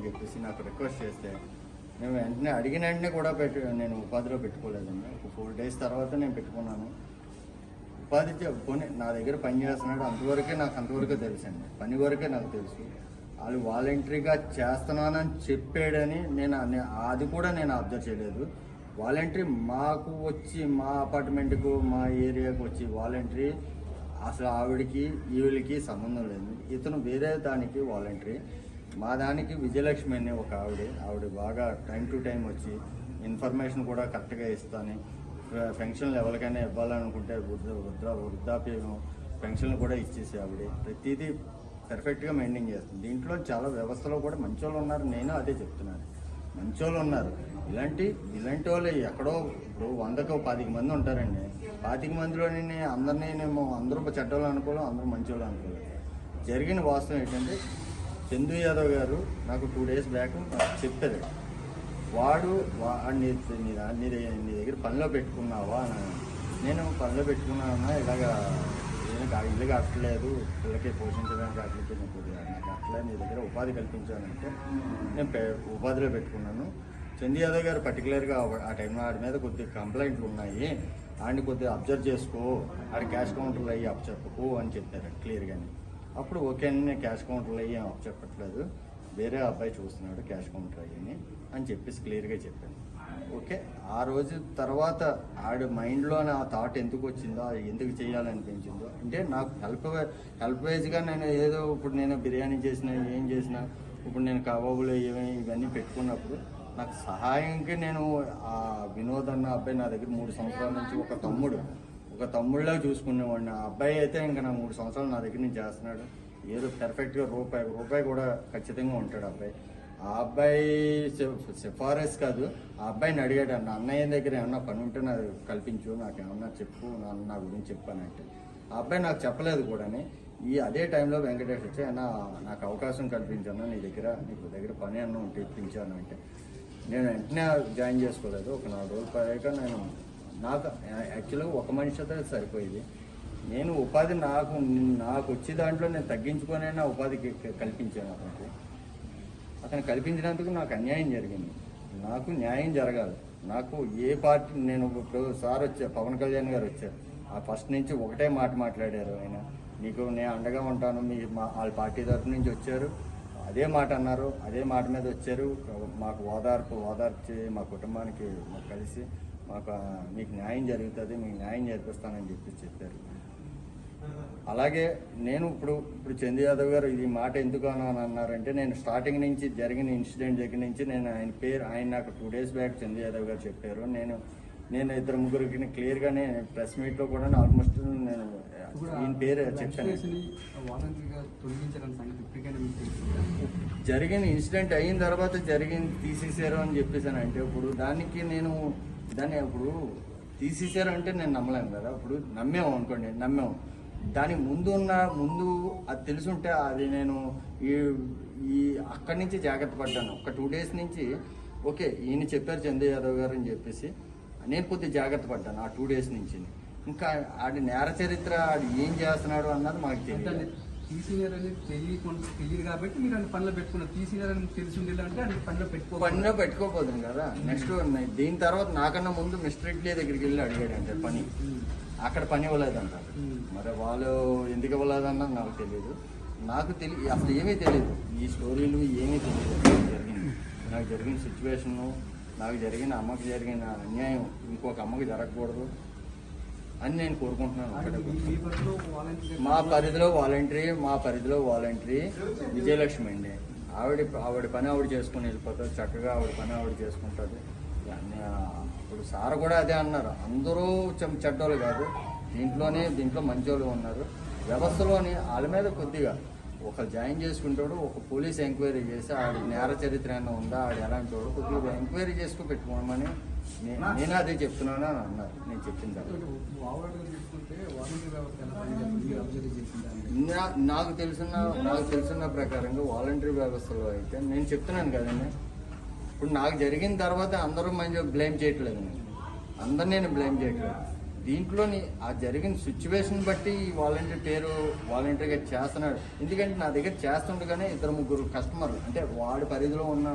అని చెప్పేసి నాకు రిక్వెస్ట్ చేస్తే నేను వెంటనే అడిగిన వెంటనే కూడా పెట్టు నేను ఉపాధిలో పెట్టుకోలేదండి ఒక ఫోర్ డేస్ తర్వాత నేను పెట్టుకున్నాను. ఉపాధి పోనీ నా దగ్గర పని చేస్తున్నాడు అంతవరకే నాకు అంతవరకే తెలుసండి. పని వరకే నాకు తెలుసు. వాళ్ళు వాలంటరీగా చేస్తున్నానని చెప్పాడని నేను అది కూడా నేను అబ్జర్వ్ చేయలేదు. వాలంటరీ మాకు వచ్చి మా అపార్ట్మెంట్కు మా ఏరియాకు వచ్చి వాలంటరీ అసలు ఆవిడకి ఈవిడికి సంబంధం లేదు. ఇతను వేరే దానికి వాలంటరీ. మా దానికి విజయలక్ష్మి అనే ఒక ఆవిడ. ఆవిడ బాగా టైం టు టైం వచ్చి ఇన్ఫర్మేషన్ కూడా కరెక్ట్గా ఇస్తాను. పెన్షన్లు ఎవరికైనా ఇవ్వాలనుకుంటే వృద్ధ వృద్ధ వృద్ధాప్యం పెన్షన్లు కూడా ఇచ్చేసి ఆవిడ. ప్రతిదీ పర్ఫెక్ట్గా మెయింటైన్ చేస్తుంది. దీంట్లో చాలా వ్యవస్థలో కూడా మంచి వాళ్ళు ఉన్నారు. నేను అదే చెప్తున్నాను. మంచి వాళ్ళు ఉన్నారు. ఇలాంటి ఇలాంటి వాళ్ళు ఎక్కడో ఇప్పుడు వందకు పాతిక మంది ఉంటారండి. పాతిక మందిలోని అందరినీ నేను అందరూ చెడ్డోళ్ళు అనుకోవాలి అందరూ మంచి వాళ్ళు అనుకోవాలి. జరిగిన వాస్తవం ఏంటంటే చందు యాదవ్ గారు నాకు టూ డేస్ బ్యాక్ చెప్పారు. వాడు నీ నీ నీ దగ్గర పనిలో పెట్టుకున్నావా? అని నేను పనిలో పెట్టుకున్నానా? ఇలాగా నేను ఇల్లు కట్టలేదు. పిల్లకి పోషించడానికి అట్లకి కొద్దిగా. నాకు నీ దగ్గర ఉపాధి కల్పించానంటే నేను ఉపాధిలో పెట్టుకున్నాను. చందు యాదవ్ గారు పర్టికులర్గా ఆ టైంలో వాడి మీద కొద్దిగా కంప్లైంట్లు ఉన్నాయి. ఆయన కొద్దిగా అబ్జర్వ్ చేసుకో. ఆడి క్యాష్ కౌంటర్లు అయ్యి అప్ చెప్పకు అని చెప్పారు క్లియర్గానే. అప్పుడు ఓకే అని నేను క్యాష్ కౌంటర్లు అయ్యి చెప్పట్లేదు. వేరే అబ్బాయి చూస్తున్నాడు క్యాష్ కౌంటర్ అయ్యని అని చెప్పేసి క్లియర్గా చెప్పాను. ఓకే ఆ రోజు తర్వాత ఆడ మైండ్లో ఆ థాట్ ఎందుకు వచ్చిందో అది ఎందుకు చేయాలనిపించిందో అంటే నాకు హెల్ప్ హెల్ప్ వైజ్గా నేను ఏదో ఇప్పుడు నేను బిర్యానీ చేసిన ఏం చేసినా ఇప్పుడు నేను కబాబులు ఏమేమి ఇవన్నీ పెట్టుకున్నప్పుడు నాకు సహాయంకి నేను ఆ వినోద్ అన్న అబ్బాయి నా దగ్గర మూడు సంవత్సరాల నుంచి ఒక తమ్ముడు. ఒక తమ్ముళ్ళ చూసుకునేవాడిని. ఆ అబ్బాయి అయితే ఇంకా నా మూడు సంవత్సరాలు నా దగ్గర నుంచి చేస్తున్నాడు. ఏదో పెర్ఫెక్ట్గా రూపాయి రూపాయి కూడా ఖచ్చితంగా ఉంటాడు అబ్బాయి. ఆ అబ్బాయి సిఫారస్ సిఫారసు కాదు. ఆ అబ్బాయిని అడిగాడు నా అన్నయ్య దగ్గర ఏమన్నా పని ఉంటే నాకు కల్పించు నాకు ఏమన్నా చెప్పు నా నా గురించి చెప్పానంటే ఆ అబ్బాయి నాకు చెప్పలేదు కూడాని. ఈ అదే టైంలో వెంకటేష్ వచ్చి అన్న నాకు అవకాశం కల్పించాను నీ దగ్గర నీకు దగ్గర పని అన్న ఉంటే ఇప్పించాను అంటే. నేను వెంటనే జాయిన్ చేసుకోలేదు. ఒక నాలుగు రోజులు పడాక నేను నాకు యాక్చువల్గా ఒక మనిషితో సరిపోయేది. నేను ఉపాధి నాకు నాకు వచ్చే దాంట్లో నేను తగ్గించుకొనైనా ఉపాధి కల్పించాను అతనికి. అతను కల్పించినందుకు నాకు అన్యాయం జరిగింది. నాకు న్యాయం జరగాలి. నాకు ఏ పార్టీ నేను ఇప్పుడు సార్ వచ్చారు పవన్ కళ్యాణ్ గారు వచ్చారు. ఆ ఫస్ట్ నుంచి ఒకటే మాట మాట్లాడారు ఆయన. నీకు నేను అండగా ఉంటాను మీ మా వాళ్ళ పార్టీ తరఫు నుంచి వచ్చారు. అదే మాట అన్నారు అదే మాట మీద వచ్చారు. మాకు ఓదార్పు ఓదార్పు మా కుటుంబానికి మాకు కలిసి మాకు మీకు న్యాయం జరుగుతుంది మీకు న్యాయం జరిపిస్తానని చెప్పి చెప్పారు. అలాగే నేను ఇప్పుడు ఇప్పుడు చందు యాదవ్ గారు ఇది మాట ఎందుకు అని అన్నారంటే నేను స్టార్టింగ్ నుంచి జరిగిన ఇన్సిడెంట్ దగ్గర నుంచి నేను ఆయన పేరు ఆయన నాకు two days back Chandu Yadav garu చెప్పారు. నేను నేను ఇద్దరు ముగ్గురికి క్లియర్గానే ప్రెస్ మీట్లో కూడా ఆల్మోస్ట్ నేను ఈయన పేరు చెప్పాను? జరిగిన ఇన్సిడెంట్ అయిన తర్వాత జరిగింది తీసేసారు అని చెప్పేసాను అంటే ఇప్పుడు దానికి నేను దాన్ని ఇప్పుడు తీసేసారు అంటే నేను నమ్మలేను కదా. ఇప్పుడు నమ్మేము అనుకోండి నమ్మేము దానికి ముందు ఉన్న ముందు అది తెలుసుంటే అది నేను ఈ ఈ అక్కడి నుంచి జాగ్రత్త పడ్డాను. ఒక టూ డేస్ నుంచి ఓకే ఈయన చెప్పారు చంద్ర యాదవ్ గారు అని చెప్పేసి నేను కొద్ది జాగ్రత్త పడ్డాను ఆ టూ డేస్ నుంచి. ఇంకా ఆడి నేర చరిత్ర ఆడు ఏం చేస్తున్నాడు అన్నది మాకు తెలియదు. తీసినారు అనేది తెలియకుండా తెలియదు కాబట్టి మీరు అన్ని పనిలో పెట్టుకున్నారు. తీసినారు అని తెలిసి ఉండేలా అంటే అన్ని పనిలో పెట్టుకో పనిలో పెట్టుకోపోతుంది కదా. నెక్స్ట్ దీని తర్వాత నాకన్నా ముందు మిస్టర్ ఇడ్లీ దగ్గరికి వెళ్ళి అడిగాడంటే పని. అక్కడ పని ఇవ్వలేదంట. మరి వాళ్ళు ఎందుకు ఇవ్వలేదన్న నాకు తెలియదు నాకు తెలి అసలు ఏమీ తెలియదు ఈ స్టోరీలు ఏమీ తెలియదు నాకు జరిగింది నాకు జరిగిన సిచ్యువేషన్ నాకు జరిగిన అమ్మకి జరిగిన అన్యాయం ఇంకొక అమ్మకి జరగకూడదు. అని నేను కోరుకుంటున్నాను మీ- పరిధిలో వాలంటరీ మా పరిధిలో వాలంటరీ విజయలక్ష్మి అండి. ఆవిడ ఆవిడ పని ఆవిడ చేసుకుని వెళ్ళిపోతుంది చక్కగా ఆవిడ పని ఆవిడ చేసుకుంటుంది. అన్ని- ఇప్పుడు సార్ కూడా అదే అన్నారు. అందరూ చెడ్డోళ్ళు కాదు. దీంట్లోనే దీంట్లో మంచోళ్ళు ఉన్నారు. వ్యవస్థలోని వాళ్ళ మీద కొద్దిగా ఒక జాయిన్ చేసుకుంటాడు ఒక పోలీస్ ఎంక్వైరీ చేసి ఆడి నేర చరిత్ర ఏమైనా ఉందా ఆడు ఎలాంటి వాడు కొద్దిగా ఎంక్వైరీ చేసుకుని పెట్టుకోమని నేను అదే చెప్తున్నాను అని అన్నారు. నేను చెప్పిన తర్వాత. నాకు తెలిసిన నాకు తెలిసిన ప్రకారంగా వాలంటరీ వ్యవస్థలో అయితే నేను చెప్తున్నాను కదండి. ఇప్పుడు నాకు జరిగిన తర్వాత అందరూ మంచి బ్లేమ్ చేయట్లేదు నేను అందరు నేను బ్లేమ్ చేయట్లేదు. దీంట్లోని ఆ జరిగిన సిచ్యువేషన్ బట్టి ఈ వాలంటీర్ పేరు వాలంటీర్గా చేస్తున్నాడు. ఎందుకంటే నా దగ్గర చేస్తుండగానే ఇద్దరు ముగ్గురు కస్టమర్లు అంటే వాడి పరిధిలో ఉన్న